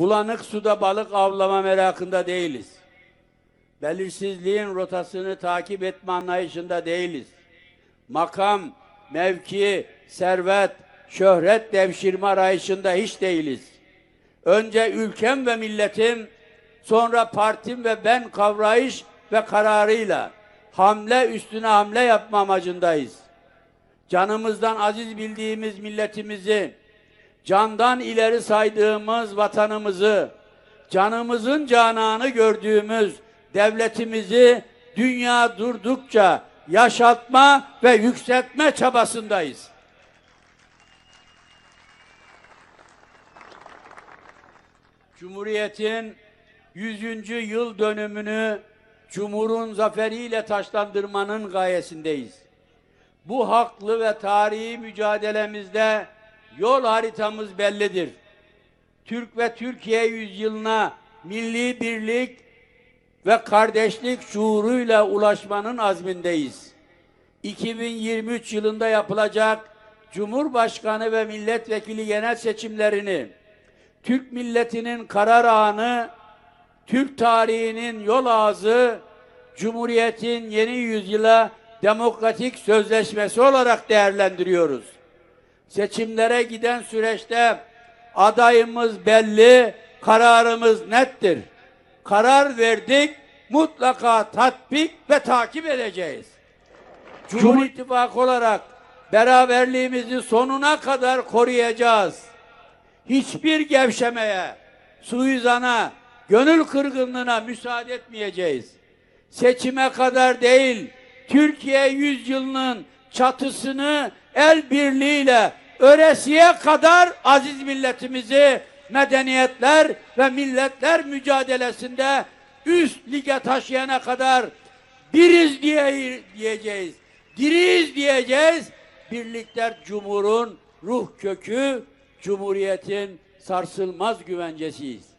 Bulanık suda balık avlama merakında değiliz. Belirsizliğin rotasını takip etme anlayışında değiliz. Makam, mevki, servet, şöhret devşirme arayışında hiç değiliz. Önce ülkem ve milletim, sonra partim ve ben kavrayış ve kararıyla hamle üstüne hamle yapma amacındayız. Canımızdan aziz bildiğimiz milletimizi, candan ileri saydığımız vatanımızı, canımızın cananı gördüğümüz devletimizi dünya durdukça yaşatma ve yükseltme çabasındayız. Cumhuriyetin 100. yıl dönümünü Cumhur'un zaferiyle taşlandırmanın gayesindeyiz. Bu haklı ve tarihi mücadelemizde yol haritamız bellidir. Türk ve Türkiye yüzyılına milli birlik ve kardeşlik şuuruyla ulaşmanın azmindeyiz. 2023 yılında yapılacak Cumhurbaşkanı ve milletvekili genel seçimlerini Türk milletinin karar anı, Türk tarihinin yol ağzı, Cumhuriyet'in yeni yüzyıla demokratik sözleşmesi olarak değerlendiriyoruz. Seçimlere giden süreçte adayımız belli, kararımız nettir. Karar verdik, mutlaka tatbik ve takip edeceğiz. Cumhur İttifakı olarak beraberliğimizi sonuna kadar koruyacağız. Hiçbir gevşemeye, suizana, gönül kırgınlığına müsaade etmeyeceğiz. Seçime kadar değil, Türkiye yüzyılının çatısını el birliğiyle öresiye kadar aziz milletimizi medeniyetler ve milletler mücadelesinde üst lige taşıyana kadar biriz diye diyeceğiz. Diriyiz diyeceğiz. Birlikler Cumhur'un ruh kökü, Cumhuriyet'in sarsılmaz güvencesiyiz.